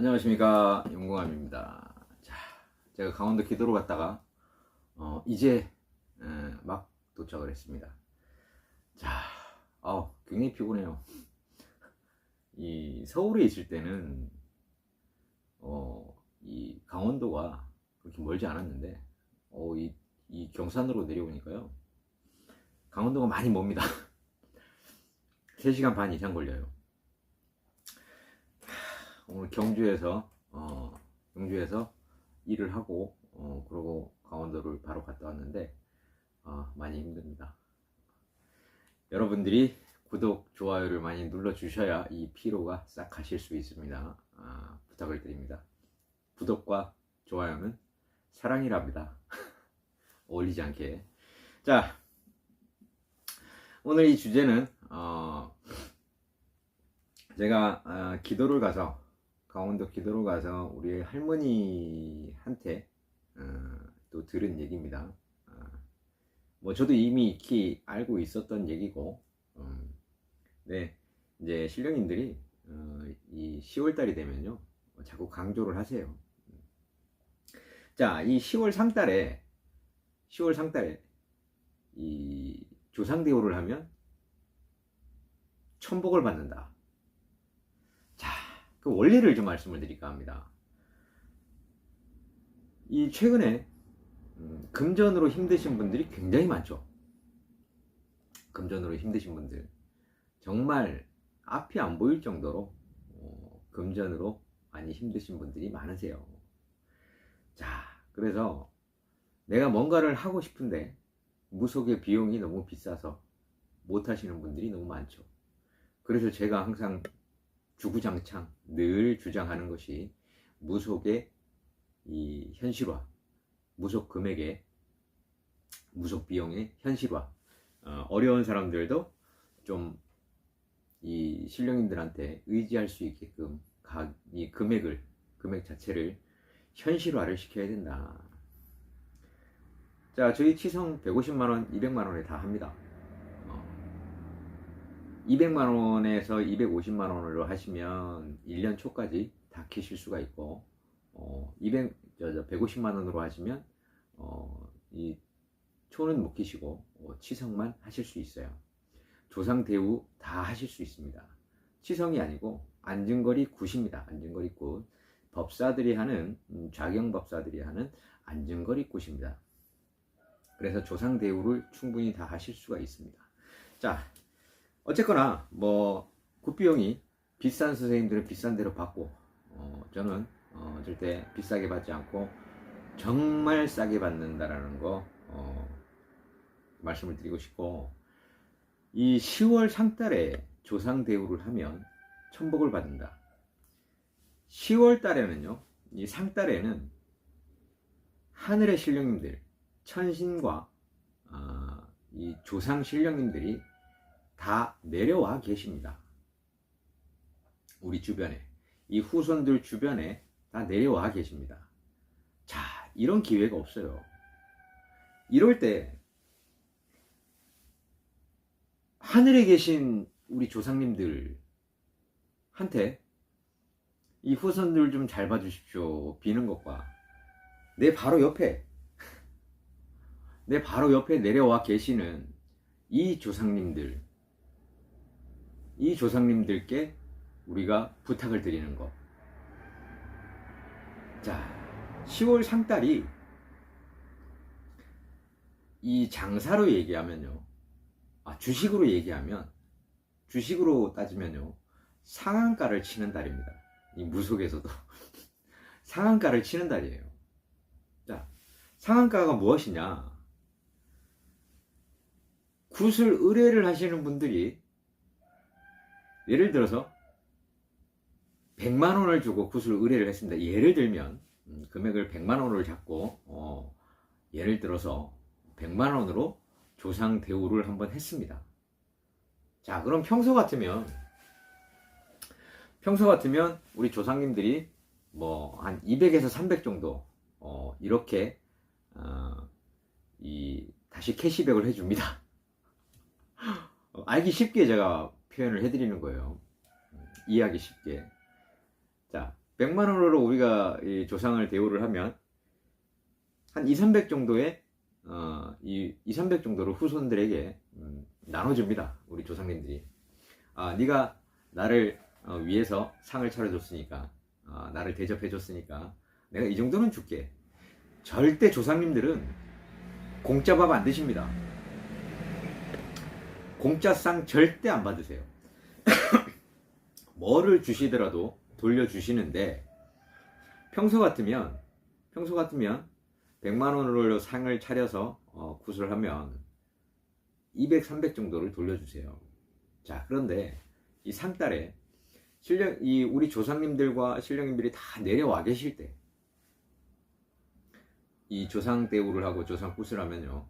안녕하십니까 용궁함입니다. 자, 제가 강원도 기도로 갔다가 어, 이제 에, 막 도착을 했습니다. 자, 아 굉장히 피곤해요. 이 서울에 있을 때는 어, 이 강원도가 그렇게 멀지 않았는데 어, 이, 이 경산으로 내려오니까요 강원도가 많이 멉니다. 3시간 반 이상 걸려요. 오늘 경주에서 어, 경주에서 일을 하고 어, 그러고 강원도를 바로 갔다 왔는데 아, 많이 힘듭니다. 여러분들이 구독 좋아요를 많이 눌러 주셔야 이 피로가 싹 가실 수 있습니다. 아, 부탁을 드립니다. 구독과 좋아요는 사랑이랍니다. 어울리지 않게. 자, 오늘 이 주제는 어, 제가 아, 기도를 가서 강원도 기도로 가서 우리 할머니한테 어, 또 들은 얘기입니다. 어, 뭐 저도 이미 익히 알고 있었던 얘기고, 음, 네 이제 신령님들이 어, 이 10월 달이 되면요 자꾸 강조를 하세요. 자, 이 10월 상달에 10월 상달에 이 조상 대우를 하면 천복을 받는다. 그 원리를 좀 말씀을 드릴까 합니다. 이 최근에 음, 금전으로 힘드신 분들이 굉장히 많죠. 금전으로 힘드신 분들 정말 앞이 안 보일 정도로 어, 금전으로 많이 힘드신 분들이 많으세요. 자, 그래서 내가 뭔가를 하고 싶은데 무속의 비용이 너무 비싸서 못 하시는 분들이 너무 많죠. 그래서 제가 항상 주구장창 늘 주장하는 것이 무속의 이 현실화, 무속 금액의 무속 비용의 현실화. 어, 려운 사람들도 좀 이 신령님들한테 의지할 수 있게끔 각 이 금액을 금액 자체를 현실화를 시켜야 된다. 자, 저희 치성 150만 원, 200만 원에 다 합니다. 200만 원에서 250만 원으로 하시면 1년 초까지 다 키실 수가 있고 어, 200, 저, 저 150만 원으로 하시면 어, 이 초는 못 키시고 어, 치성만 하실 수 있어요. 조상 대우 다 하실 수 있습니다. 치성이 아니고 안증거리 굿입니다. 안증거리 굿. 법사들이 하는 음, 좌경법사들이 하는 안증거리 굿입니다. 그래서 조상 대우를 충분히 다 하실 수가 있습니다. 자, 어쨌거나 뭐 굿비용이 비싼 선생님들은 비싼 대로 받고 어, 저는 어, 절대 비싸게 받지 않고 정말 싸게 받는다라는 거 어, 말씀을 드리고 싶고 이 10월 상달에 조상 대우를 하면 천복을 받는다. 10월 달에는요, 이 상달에는 하늘의 신령님들, 천신과 어, 이 조상 신령님들이 다 내려와 계십니다. 우리 주변에 이 후손들 주변에 다 내려와 계십니다. 자, 이런 기회가 없어요. 이럴 때 하늘에 계신 우리 조상님들한테 이 후손들 좀 잘 봐주십시오. 비는 것과 내 바로 옆에 내 바로 옆에 내려와 계시는 이 조상님들 이 조상님들께 우리가 부탁을 드리는 거. 자, 10월 상달이 이 장사로 얘기하면요. 아, 주식으로 얘기하면, 주식으로 따지면요. 상한가를 치는 달입니다. 이 무속에서도. 상한가를 치는 달이에요. 자, 상한가가 무엇이냐? 구슬 의뢰를 하시는 분들이 예를 들어서 100만 원을 주고 구슬 의뢰를 했습니다. 예를 들면 음, 금액을 100만 원을 잡고 어, 예를 들어서 100만 원으로 조상 대우를 한번 했습니다. 자, 그럼 평소 같으면 평소 같으면 우리 조상님들이 뭐 한 200에서 300 정도 어, 이렇게 어, 이 다시 캐시백을 해줍니다. 어, 알기 쉽게 제가 표현을 해드리는 거예요. 음, 이해하기 쉽게. 자, 100만 원으로 우리가 이 조상을 대우를 하면 한 2, 300 정도의 어, 이 2, 300 정도로 후손들에게 음, 나눠줍니다. 우리 조상님들이. 아, 네가 나를 어, 위해서 상을 차려줬으니까, 아, 나를 대접해줬으니까 내가 이 정도는 줄게. 절대 조상님들은 공짜 밥 안 드십니다. 공짜 상 절대 안 받으세요. 뭐를 주시더라도 돌려주시는데 평소 같으면 평소 같으면 100만 원으로 상을 차려서 어, 구슬을 하면 200, 300 정도를 돌려주세요. 자, 그런데 이 상달에 신령, 이 우리 조상님들과 신령님들이 다 내려와 계실 때, 이 조상 대우를 하고 조상 구슬 하면요,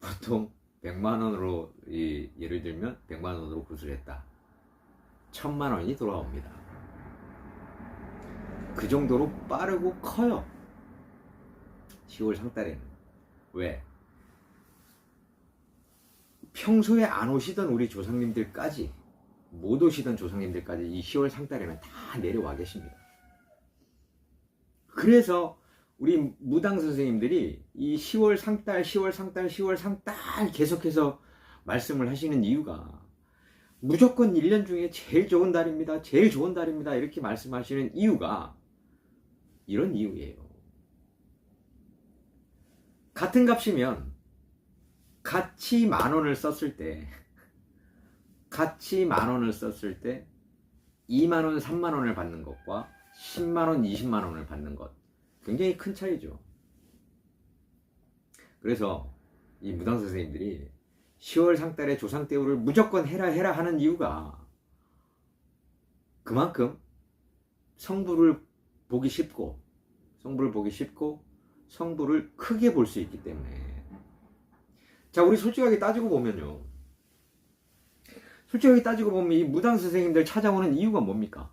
보통 100만 원으로, 이, 예를 들면 100만 원으로 구슬했다. 1000만 원이 돌아옵니다. 그 정도로 빠르고 커요. 10월 상달에는. 왜? 평소에 안 오시던 우리 조상님들까지, 못 오시던 조상님들까지 이 10월 상달에는 다 내려와 계십니다. 그래서 우리 무당 선생님들이 이 10월 상달, 10월 상달, 10월 상달 계속해서 말씀을 하시는 이유가 무조건 1년 중에 제일 좋은 달입니다. 제일 좋은 달입니다. 이렇게 말씀하시는 이유가 이런 이유예요. 같은 값이면 같이 만 원을 썼을 때 같이 만 원을 썼을 때 2만 원, 3만 원을 받는 것과 10만 원, 20만 원을 받는 것 굉장히 큰 차이죠. 그래서 이 무당 선생님들이 10월 상달에 조상 대우를 무조건 해라 해라 하는 이유가 그만큼 성부를 보기 쉽고 성부를 보기 쉽고 성부를 크게 볼 수 있기 때문에 자 우리 솔직하게 따지고 보면요 솔직하게 따지고 보면 이 무당 선생님들 찾아오는 이유가 뭡니까?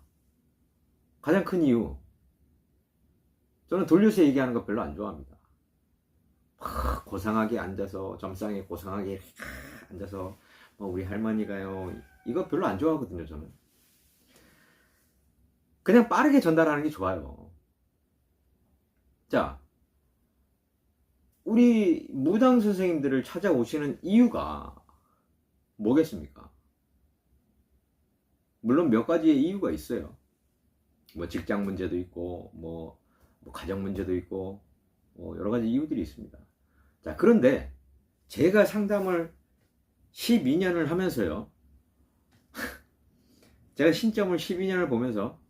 가장 큰 이유 저는 돌려서 얘기하는 거 별로 안 좋아합니다 막 고상하게 앉아서 점상에 고상하게 앉아서 뭐 우리 할머니가요 이거 별로 안 좋아하거든요 저는 그냥 빠르게 전달하는 게 좋아요 자 우리 무당 선생님들을 찾아오시는 이유가 뭐겠습니까? 물론 몇 가지의 이유가 있어요. 뭐 직장 문제도 있고, 뭐, 뭐 가정 문제도 있고, 뭐 여러 가지 이유들이 있습니다. 자, 그런데 제가 상담을 12년을 하면서요. 제가 신점을 12년을 보면서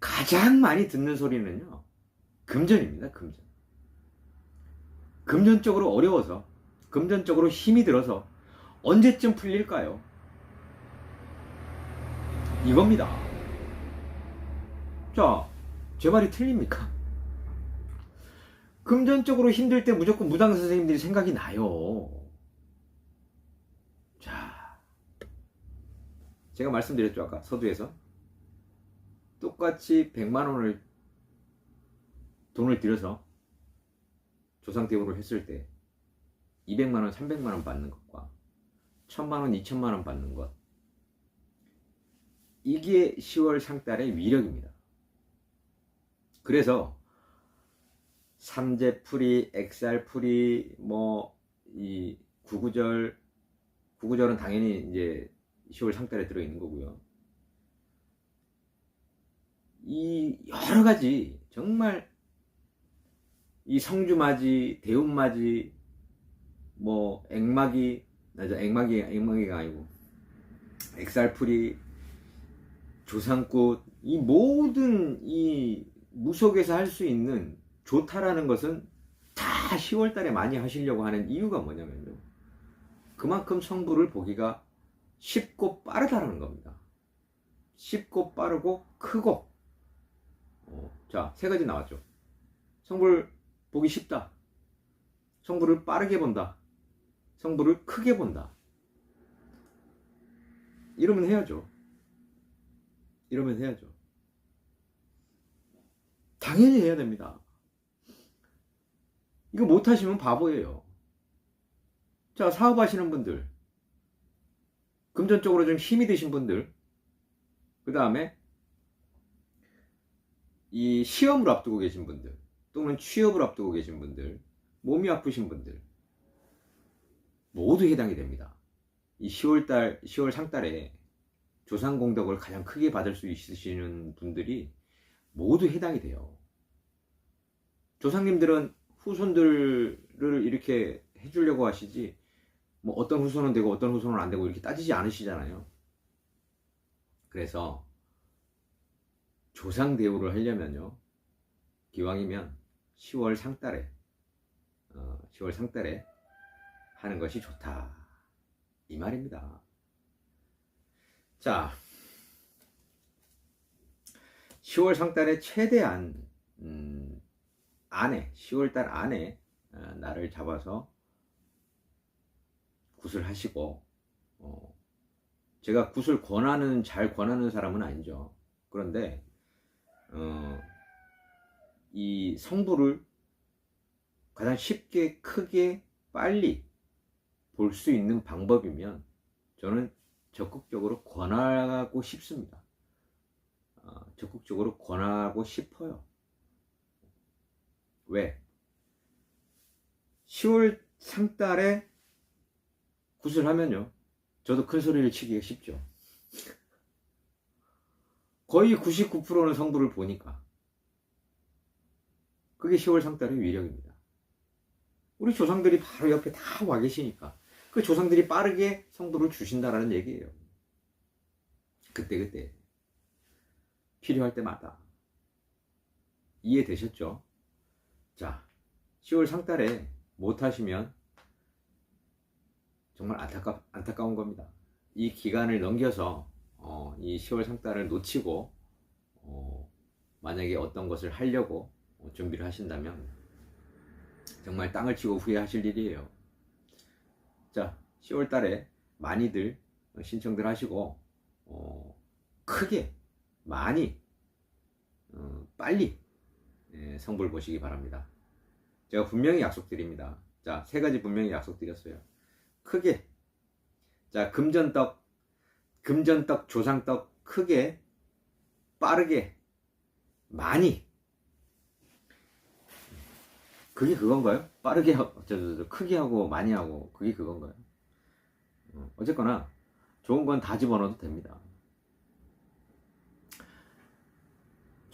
가장 많이 듣는 소리는요. 금전입니다, 금전. 금전적으로 어려워서, 금전적으로 힘이 들어서 언제쯤 풀릴까요? 이겁니다. 자, 제 말이 틀립니까? 금전적으로 힘들 때 무조건 무당 선생님들이 생각이 나요. 자, 제가 말씀드렸죠, 아까 서두에서. 똑같이 100만 원을 돈을 들여서 조상 대우를 했을 때 200만 원, 300만 원 받는 것과 1000만 원, 2000만 원 받는 것 이게 10월 상달의 위력입니다. 그래서 삼재풀이, 엑살풀이, 뭐 이 구구절, 구구절은 당연히 이제 10월 상달에 들어 있는 거고요. 이 여러 가지 정말 이 성주맞이, 대운맞이, 뭐 액막이, 나저 액막이 액막이가 아니고 엑살풀이, 조상꽃 이 모든 이 무속에서 할 수 있는 좋다라는 것은 다 10월 달에 많이 하시려고 하는 이유가 뭐냐면요. 그만큼 성부를 보기가 쉽고 빠르다라는 겁니다. 쉽고 빠르고 크고 어, 자, 세 가지 나왔죠. 성불 보기 쉽다. 성불을 빠르게 본다. 성불을 크게 본다. 이러면 해야죠. 이러면 해야죠. 당연히 해야 됩니다. 이거 못하시면 바보예요. 자, 사업하시는 분들, 금전적으로 좀 힘이 드신 분들, 그 다음에 이 시험을 앞두고 계신 분들, 또는 취업을 앞두고 계신 분들, 몸이 아프신 분들, 모두 해당이 됩니다. 이 10월달, 10월 상달에 조상공덕을 가장 크게 받을 수 있으시는 분들이 모두 해당이 돼요. 조상님들은 후손들을 이렇게 해주려고 하시지, 뭐 어떤 후손은 되고 어떤 후손은 안 되고 이렇게 따지지 않으시잖아요. 그래서 조상 대우를 하려면요, 기왕이면 10월 상달에, 어, 10월 상달에 하는 것이 좋다. 이 말입니다. 자, 10월 상달에 최대한 음, 안에 10월달 안에 어, 날을 잡아서 굿을 하시고 어, 제가 굿을 권하는 잘 권하는 사람은 아니죠. 그런데 어, 이 성부를 가장 쉽게 크게 빨리 볼 수 있는 방법이면 저는 적극적으로 권하고 싶습니다. 어, 적극적으로 권하고 싶어요. 왜? 10월 상달에 굿을 하면요. 저도 큰 소리를 치기가 쉽죠. 거의 99%는 성부를 보니까. 그게 10월 상달의 위력입니다. 우리 조상들이 바로 옆에 다 와 계시니까. 그 조상들이 빠르게 성부를 주신다라는 얘기예요. 그때그때. 필요할 때마다. 이해되셨죠? 자, 10월 상달에 못하시면 정말 안타까, 안타까운 겁니다. 이 기간을 넘겨서 어, 이 10월 상달을 놓치고 어, 만약에 어떤 것을 하려고 어, 준비를 하신다면 정말 땅을 치고 후회하실 일이에요. 자, 10월 달에 많이들 신청들 하시고 어, 크게 많이 어, 빨리 예, 성불 보시기 바랍니다. 제가 분명히 약속드립니다. 자, 세 가지 분명히 약속드렸어요. 크게. 자, 금전떡, 금전떡, 조상떡 크게, 빠르게, 많이. 그게 그건가요? 빠르게 하고, 크게 하고, 많이 하고, 그게 그건가요? 어, 어쨌거나, 좋은 건 다 집어넣어도 됩니다.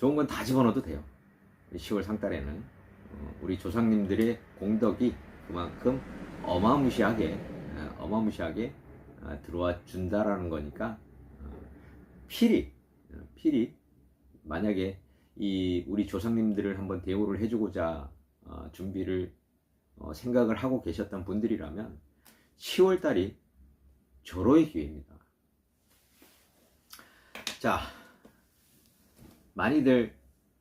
좋은 건 다 집어넣어도 돼요. 10월 상달에는. 어, 우리 조상님들의 공덕이 그만큼 어마무시하게 어, 어마무시하게 어, 들어와 준다라는 거니까 필히 필히 만약에 이 우리 조상님들을 한번 대우를 해주고자 준비를 생각을 하고 계셨던 분들이라면 10월 달이 절호의 기회입니다. 자, 많이들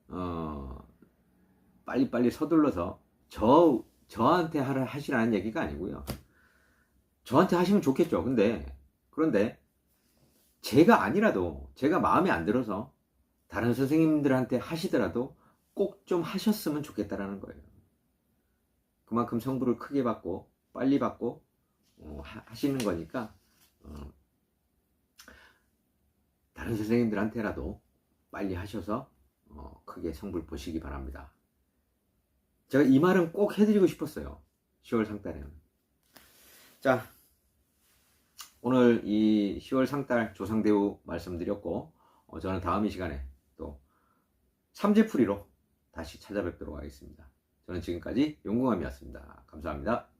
어, 빨리빨리 서둘러서 저 저한테 하라 하시라는 얘기가 아니고요. 저한테 하시면 좋겠죠. 근데 그런데 제가 아니라도 제가 마음에 안 들어서 다른 선생님들한테 하시더라도 꼭 좀 하셨으면 좋겠다라는 거예요. 그만큼 성부를 크게 받고 빨리 받고 어, 하시는 거니까 어, 다른 선생님들한테라도 빨리 하셔서 어, 크게 성불 보시기 바랍니다. 제가 이 말은 꼭 해드리고 싶었어요. 10월 상달에는. 자, 오늘 이 10월 상달 조상대우 말씀드렸고, 어, 저는 다음 이 시간에 또 삼재풀이로 다시 찾아뵙도록 하겠습니다. 저는 지금까지 용궁함이었습니다. 감사합니다.